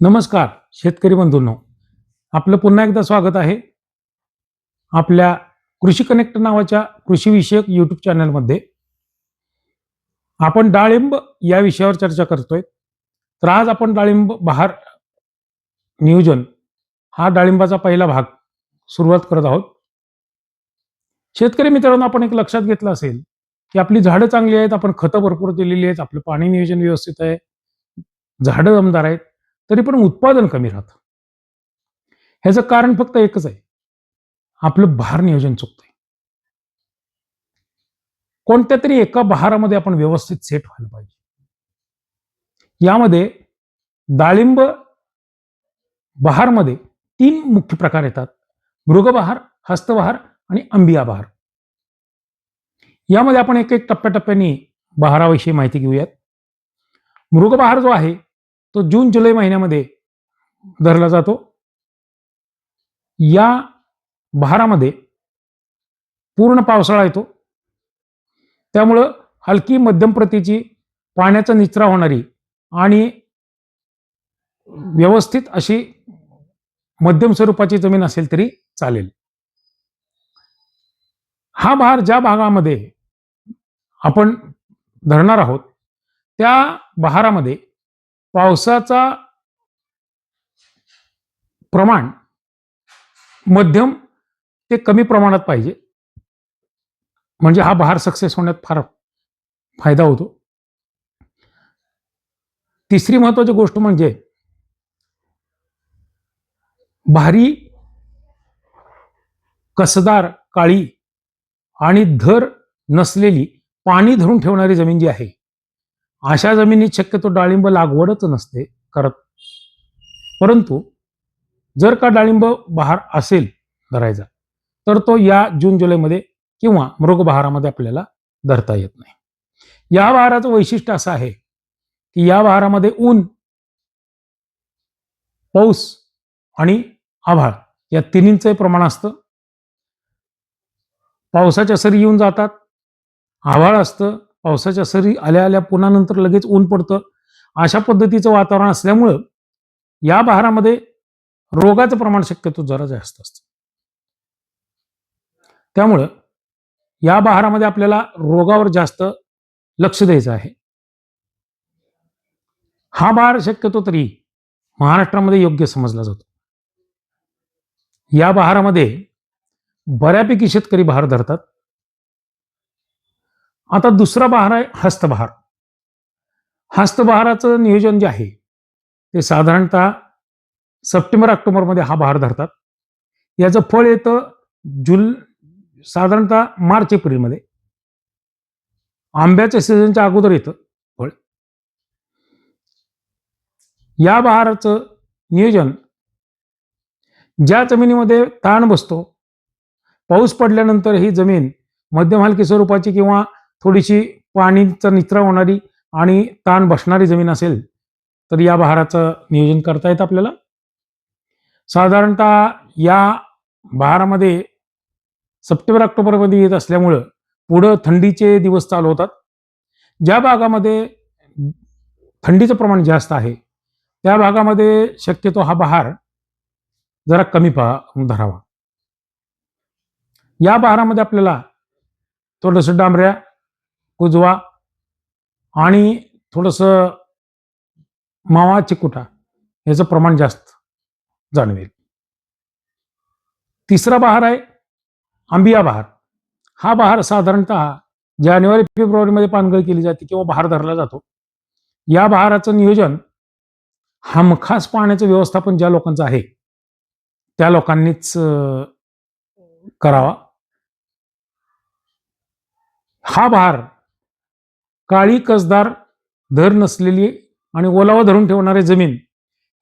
नमस्कार शेतकरी बंधूंनो. आपलं पुन्हा एकदा स्वागत आहे. आपल्या कृषी कनेक्ट नावाच्या कृषीविषयक यूट्यूब चॅनलमध्ये. आपण डाळिंब या विषयावर चर्चा करतोय. तर आज आपण डाळिंब बहार नियोजन हा डाळिंबाचा पहिला भाग सुरुवात करत आहोत. शेतकरी मित्रांनो आपण एक लक्षात घेतलं असेल की आपली झाडं चांगली आहेत आपण खतं भरपूर दिलेली आहेत आपलं पाणी नियोजन व्यवस्थित आहे. झाडं दमदार आहेत. तरी पण उत्पादन कमी राहतं. ह्याचं कारण फक्त एकच आहे. आपलं भार नियोजन चुकतंय. कोणत्या तरी एका बहारामध्ये आपण व्यवस्थित सेट व्हायला पाहिजे. यामध्ये डाळिंब बहारमध्ये तीन मुख्य प्रकार येतात. मृगबहार हस्तबहार आणि अंबिया बहार यामध्ये आपण एक एक टप्प्याटप्प्याने बहाराविषयी माहिती घेऊयात. मृगबहार जो आहे तो जून जुलै महिन्यामध्ये धरला जातो. या बहारामध्ये पूर्ण पावसाळा येतो. त्यामुळं हलकी मध्यम प्रतीची पाण्याचा निचरा होणारी आणि व्यवस्थित अशी मध्यम स्वरूपाची जमीन असेल तरी चालेल. हा भार ज्या भागामध्ये आपण धरणार आहोत त्या बहारामध्ये पावसाचा प्रमाण मध्यम ते कमी प्रमाणात पाहिजे. म्हणजे हा बहार सक्सेस होण्यात फार फायदा होतो. तिसरी महत्वाची गोष्ट म्हणजे भारी कसदार काळी आणि धर नसलेली पाणी धरून ठेवणारी जमीन जी आहे अशा जमिनीत शक्यतो डाळिंब लागवडच नसते करत परंतु जर का डाळिंब बहार असेल धरायचा तर तो या जून जुलैमध्ये किंवा मृग बहारामध्ये आपल्याला धरता येत नाही. या बहाराचं वैशिष्ट्य असं आहे की या बहारामध्ये ऊन पाऊस आणि आभाळ या तिन्हींचं प्रमाण असतं. पावसाच्या सरी येऊन जातात आभाळ असतं पावसाच्या सरी आल्या आल्या पुन्हा नंतर लगेच ऊन पडतं. अशा पद्धतीचं वातावरण असल्यामुळं या बहारामध्ये रोगाचं प्रमाण शक्यतो जरा जास्त असतं. त्यामुळं या बहारामध्ये आपल्याला रोगावर जास्त लक्ष द्यायचं आहे. हा बहार शक्यतो तरी महाराष्ट्रामध्ये योग्य समजला जातो. या बहारामध्ये बऱ्यापैकी शेतकरी बहार धरतात. आता दुसरा बहार आहे हस्तबहार. हस्तबहाराचं नियोजन जे आहे ते साधारणतः सप्टेंबर ऑक्टोबरमध्ये हा बहार धरतात. याचं फळ येतं जुल साधारणतः मार्च एप्रिलमध्ये. आंब्याच्या सीझनच्या अगोदर येतं फळ. या बहाराचं नियोजन ज्या जमिनीमध्ये ताण बसतो पाऊस पडल्यानंतर ही जमीन मध्यम हलकी स्वरूपाची किंवा थोडीशी पाणीचा निचरा होणारी आणि ताण बसणारी जमीन असेल तर या बहाराचं नियोजन करता येतं आपल्याला. साधारणतः या बहारामध्ये सप्टेंबर ऑक्टोबरमध्ये येत असल्यामुळं पुढं थंडीचे दिवस चालू होतात. ज्या भागामध्ये थंडीचं प्रमाण जास्त आहे त्या भागामध्ये शक्यतो हा बहार जरा कमी पहा धरावा. या बहारामध्ये आपल्याला थोडंसं डांबऱ्या कुजवा आणि थोडंसं मावा चिकुटा याचं प्रमाण जास्त जाणवेल. तिसरा बहार आहे आंबिया बहार. हा बहार साधारणतः जानेवारी फेब्रुवारीमध्ये पानगळ केली जाते किंवा बहार धरला जातो. या बहाराचं नियोजन हमखास पाण्याचं व्यवस्थापन ज्या लोकांचं आहे त्या लोकांनीच करावा. हा बहार काळी कसदार धर नसलेली आणि ओलावा धरून ठेवणारी जमीन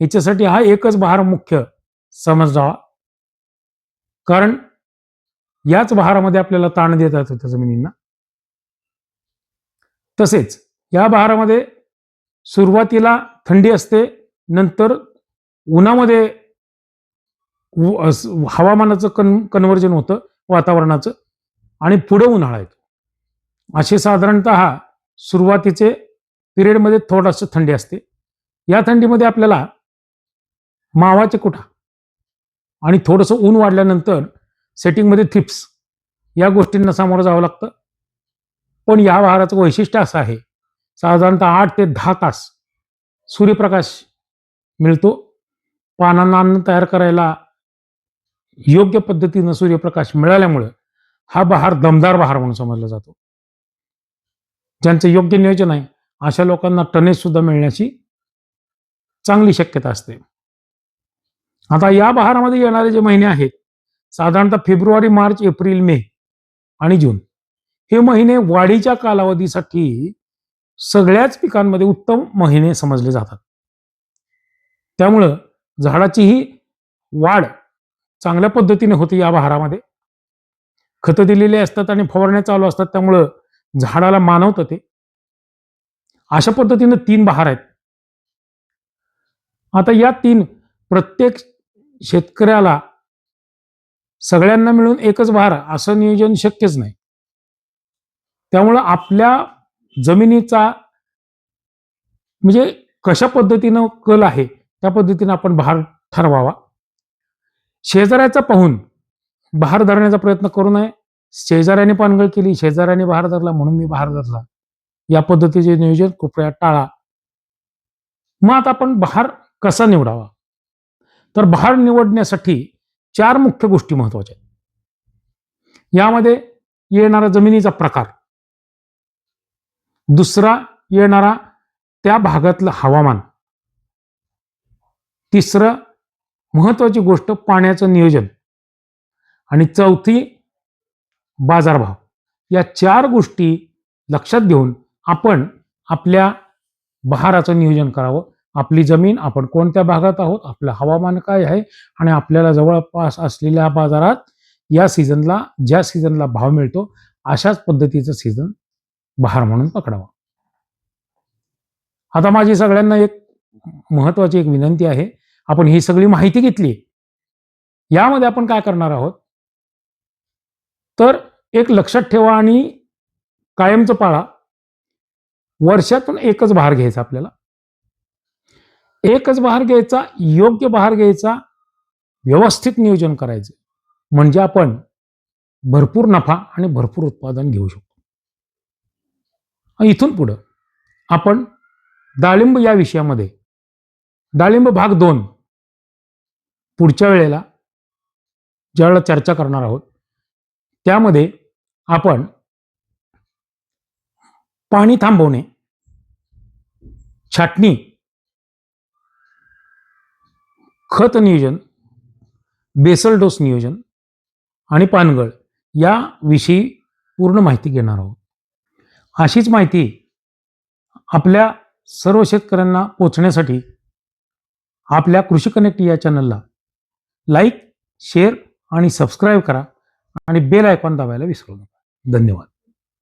याच्यासाठी हा एकच बहार मुख्य समजावा कारण याच बहारामध्ये आपल्याला ताण देतात होत्या जमिनींना. तसेच या बहारामध्ये सुरुवातीला थंडी असते नंतर उन्हामध्ये हवामानाचं कन कन्वर्जन होतं वातावरणाचं आणि पुढं उन्हाळा येतो. असे साधारणत सुरुवातीचे पिरियडमध्ये थोडंसं थंडी असते. या थंडीमध्ये आपल्याला मावाचे कुठा? आणि थोडंसं ऊन वाढल्यानंतर सेटिंगमध्ये थिप्स या गोष्टींना सामोरं जावं लागतं. पण या बहाराचं वैशिष्ट्य असं आहे साधारणतः आठ ते दहा तास सूर्यप्रकाश मिळतो. पानांना अन्न तयार करायला योग्य पद्धतीनं सूर्यप्रकाश मिळाल्यामुळं हा बहार दमदार बहार म्हणून समजला जातो. ज्यांचं योग्य नियोजन आहे अशा लोकांना टनेजसुद्धा मिळण्याची चांगली शक्यता असते. आता या बहारामध्ये येणारे जे महिने आहेत साधारणतः फेब्रुवारी मार्च एप्रिल मे आणि जून हे महिने वाढीच्या कालावधीसाठी सगळ्याच पिकांमध्ये उत्तम महिने समजले जातात. त्यामुळं झाडाचीही वाढ चांगल्या पद्धतीने होते या बहारामध्ये. खतं दिलेली असतात आणि फवारण्या चालू असतात त्यामुळं झाडाला मानवतं ते. अशा पद्धतीनं तीन बहार आहेत. आता या तीन प्रत्येक शेतकऱ्याला सगळ्यांना मिळून एकच बहार असं नियोजन शक्यच नाही. त्यामुळं आपल्या जमिनीचा म्हणजे कशा पद्धतीनं कल आहे त्या पद्धतीनं आपण बहार ठरवावा. शेजाऱ्याचा पाहून बहार धरण्याचा प्रयत्न करू नये. शेजाऱ्याने पानगळ केली शेजाऱ्याने बाहेर धरला म्हणून मी बाहेर धरला. या पद्धतीचे नियोजन कृपया टाळा. मग आता आपण बहार कसा निवडावा? तर बहार निवडण्यासाठी चार मुख्य गोष्टी महत्त्वाच्या आहेत. यामध्ये येणारा जमिनीचा प्रकार. दुसरा येणारा त्या भागातलं हवामान. तिसरं महत्वाची गोष्ट पाण्याचं नियोजन. आणि चौथी बाजारभाव. या चार गोष्टी लक्षात घेऊन आपण आपल्या बहाराचं नियोजन करावं. आपली जमीन आपण कोणत्या भागात आहोत आपलं हवामान काय आहे आणि आपल्याला जवळपास असलेल्या बाजारात या सीझनला ज्या सीझनला भाव मिळतो अशाच पद्धतीचं सीझन बहार म्हणून पकडावा. आता माझी सगळ्यांना एक महत्वाची एक विनंती आहे. आपण ही सगळी माहिती घेतली. यामध्ये आपण काय करणार आहोत? तर एक लक्षात ठेवा आणि कायमचं पाळा. वर्षातून एकच बहार घ्यायचा आपल्याला. एकच बहार घ्यायचा योग्य बहार घ्यायचा व्यवस्थित नियोजन करायचं. म्हणजे आपण भरपूर नफा आणि भरपूर उत्पादन घेऊ शकतो. इथून पुढं आपण डाळिंब या विषयामध्ये डाळिंब भाग दोन पुढच्या वेळेला ज्यावेळेला चर्चा करणार आहोत त्यामध्ये आपण पाणी थांबवणे छाटणी खत नियोजन बेसल डोस नियोजन आणि पानगळ याविषयी पूर्ण माहिती घेणार आहोत. अशीच माहिती आपल्या सर्व शेतकऱ्यांना पोचण्यासाठी आपल्या कृषी कनेक्ट या चॅनलला लाईक शेअर आणि सबस्क्राईब करा. आणि बेल आयकॉन दाबायला विसरू नका. धन्यवाद.